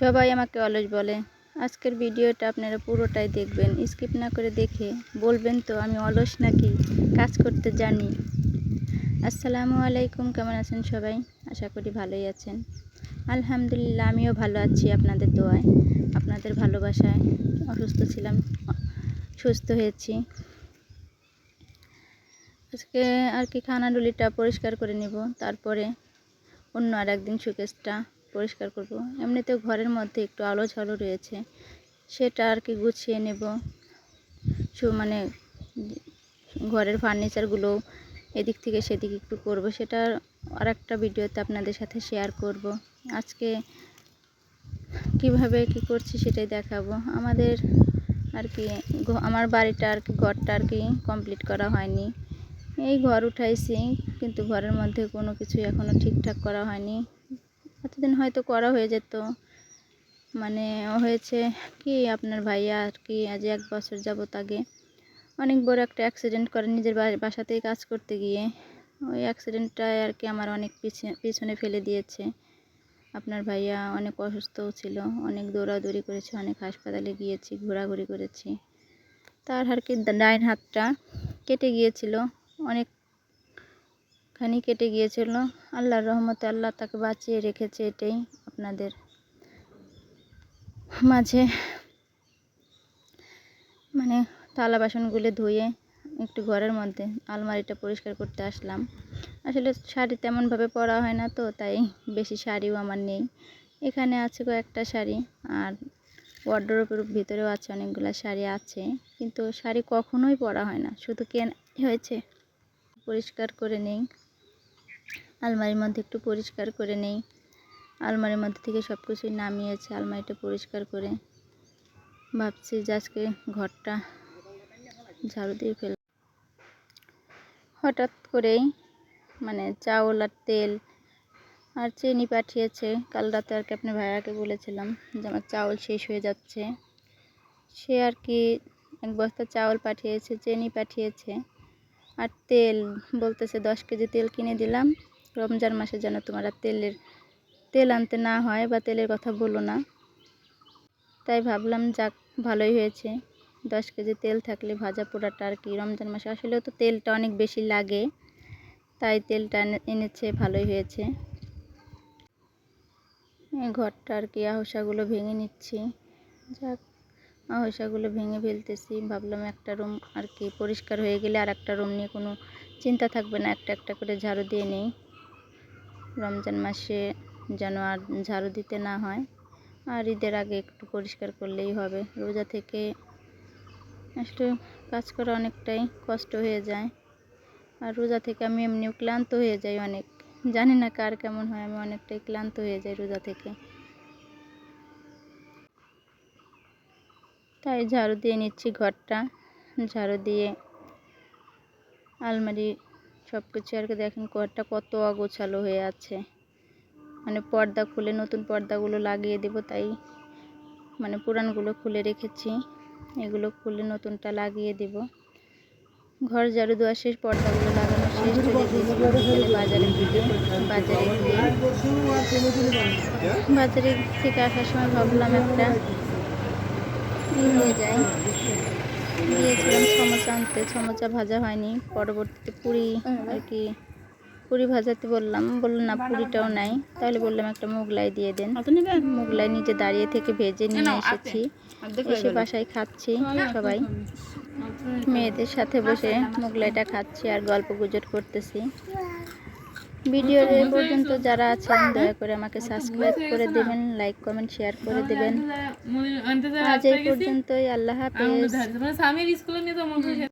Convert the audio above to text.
সবাই আমাকে অলস বলে। আজকের ভিডিওটা আপনারা পুরোটাই দেখবেন, স্কিপ না করে দেখে বলবেন তো আমি অলস নাকি? কাজ করতে জানি। আসসালামু আলাইকুম, কেমন আছেন সবাই? আশা করি ভালোই আছেন। আলহামদুলিল্লাহ, আমিও ভালো আছি আপনাদের দোয়ায়, আপনাদের ভালোবাসায়। অসুস্থ ছিলাম, সুস্থ হয়েছি। আজকে আর কি খানাডুলিটা পরিষ্কার করে নিব, তারপরে অন্য আর একদিন সুকেশটা পরিষ্কার করব। এমনিতেও ঘরের মধ্যে একটু আলো ঝালো রয়েছে, সেটা আর কি গুছিয়ে নেব। মানে ঘরের ফার্নিচারগুলো এদিক থেকে সেদিক একটু করব, সেটা আর একটা ভিডিওতে আপনাদের সাথে শেয়ার করব। আজকে কীভাবে কি করছি সেটাই দেখাবো। আমাদের আর কি আমার বাড়িটা আর কি, ঘরটা আর কি কমপ্লিট করা হয়নি। এই ঘর উঠাইছি, কিন্তু ঘরের মধ্যে কোনো কিছু এখনও ঠিকঠাক করা হয়নি। এতদিন হয়তো করা হয়ে যেত। মানে হয়েছে কি আপনার ভাইয়া আর কি, আজ এক বছর যাবত আগে অনেক বড় একটা অ্যাক্সিডেন্ট করে নিজের বাসাতেই কাজ করতে গিয়ে। ওই অ্যাক্সিডেন্টটাই আর কি আমার অনেক পিছনে পিছনে ফেলে দিয়েছে। আপনার ভাইয়া অনেক অসুস্থও ছিল, অনেক দৌড়াদৌড়ি করেছে, অনেক হাসপাতালে গিয়েছি, ঘোরাঘুরি করেছি। তার আর কি ডাইন হাতটা কেটে গিয়েছিল অনেকখানি কেটে গিয়েছিল। আল্লাহর রহমতে আল্লাহ তাকে বাঁচিয়ে রেখেছে এটাই আপনাদের মাঝে। মানে থালা বাসনগুলো ধুয়ে একটু ঘরের মধ্যে আলমারিটা পরিষ্কার করতে আসলাম। আসলে শাড়ি তেমনভাবে পরা হয় না তো, তাই বেশি শাড়িও আমার নেই। এখানে আছে কয়েকটা শাড়ি আর ওয়ার্ড্রোপের ভিতরেও আছে অনেকগুলো শাড়ি আছে, কিন্তু শাড়ি কখনোই পরা হয় না। শুধু কেন হয়েছে? পরিষ্কার করে নেই। আলমারির মধ্যে একটু পরিষ্কার করে নেই। আলমারির মধ্যে থেকে সব কিছুই নামিয়েছে, আলমারিটা পরিষ্কার করে। ভাবছি যে আজকে ঘরটা ঝাড়ু দিয়ে ফেল হঠাৎ করেই মানে চাউল আর তেল আর চিনি পাঠিয়েছে। কাল রাতে আর কি আপনার ভাইয়াকে বলেছিলাম যে আমার চাউল শেষ হয়ে যাচ্ছে। সে আর কি এক বস্তা চাউল পাঠিয়েছে, চিনি পাঠিয়েছে আর তেল বলতেছে দশ কেজি তেল কিনে দিলাম। রমজান মাসে যেন তোমরা তেলের, তেল আনতে না হয় বা তেলের কথা বলো না। তাই ভাবলাম, যাক, ভালোই হয়েছে। দশ কেজি তেল থাকলে ভাজা পোড়াটা আর কি, রমজান মাসে আসলেও তো তেলটা অনেক বেশি লাগে, তাই তেলটা এনে- এনেছে, ভালোই হয়েছে। ঘরটা আর কি, আহসাগুলো ভেঙে নিচ্ছি। যাক, আহসাগুলো ভেঙে ফেলতেছি। ভাবলাম একটা রুম আর কি, পরিষ্কার হয়ে গেলে আর একটা রুম নিয়ে কোনো চিন্তা থাকবে না, একটা একটা করে ঝাড়ু দিয়ে নেই। রমজান মাসে যেন আর ঝাড়ু দিতে না হয়। আর ঈদের আগে একটু পরিষ্কার করলেই হবে। রোজা থেকে আসলে কাজ করা অনেকটাই কষ্ট হয়ে যায়। আর রোজা থেকে আমি এমনিও ক্লান্ত হয়ে যাই অনেক। জানি না কার কেমন হয়, আমি অনেকটাই ক্লান্ত হয়ে যাই রোজা থেকে। তাই ঝাড়ু দিয়ে নিচ্ছি ঘরটা। ঝাড়ু দিয়ে আলমারি সব কিছু আর কি দেখেন ঘরটা কত অগোছালো হয়ে আছে। মানে পর্দা খুলে নতুন পর্দাগুলো লাগিয়ে দেব তাই মানে পুরানগুলো খুলে রেখেছি। এগুলো খুলে নতুনটা লাগিয়ে দেব। ঘর ঝাড়ু দেওয়া শেষ, পর্দাগুলো লাগানো শেষ, চলে বাজারে দিকে, বাজারে গিয়ে। বাজারে থেকে আসার সময় ভাবলাম একটা নিয়ে যাই। গিয়েছিলাম সমোসা আনতে। সমোসা ভাজা হয়নি। পরবর্তীতে পুরি আর কি। পুরি ভাজাতে বললাম। বলল না পুরিটাও নাই। তাহলে বললাম একটা মোগলাই দিয়ে দেন। মোগলাই নিজে দাঁড়িয়ে থেকে ভেজে নিয়ে এসেছি। এসে বাসায় খাচ্ছি সবাই। মেয়েদের সাথে বসে মোগলাইটা খাচ্ছি আর গল্প গুজব করতেছি। ভিডিওর এ পর্যন্ত যারা আছেন, দয়া করে আমাকে সাবস্ক্রাইব করে দেবেন লাইক কমেন্ট শেয়ার করে দেবেন। আজ এই পর্যন্তই, আল্লাহ হাফেজ।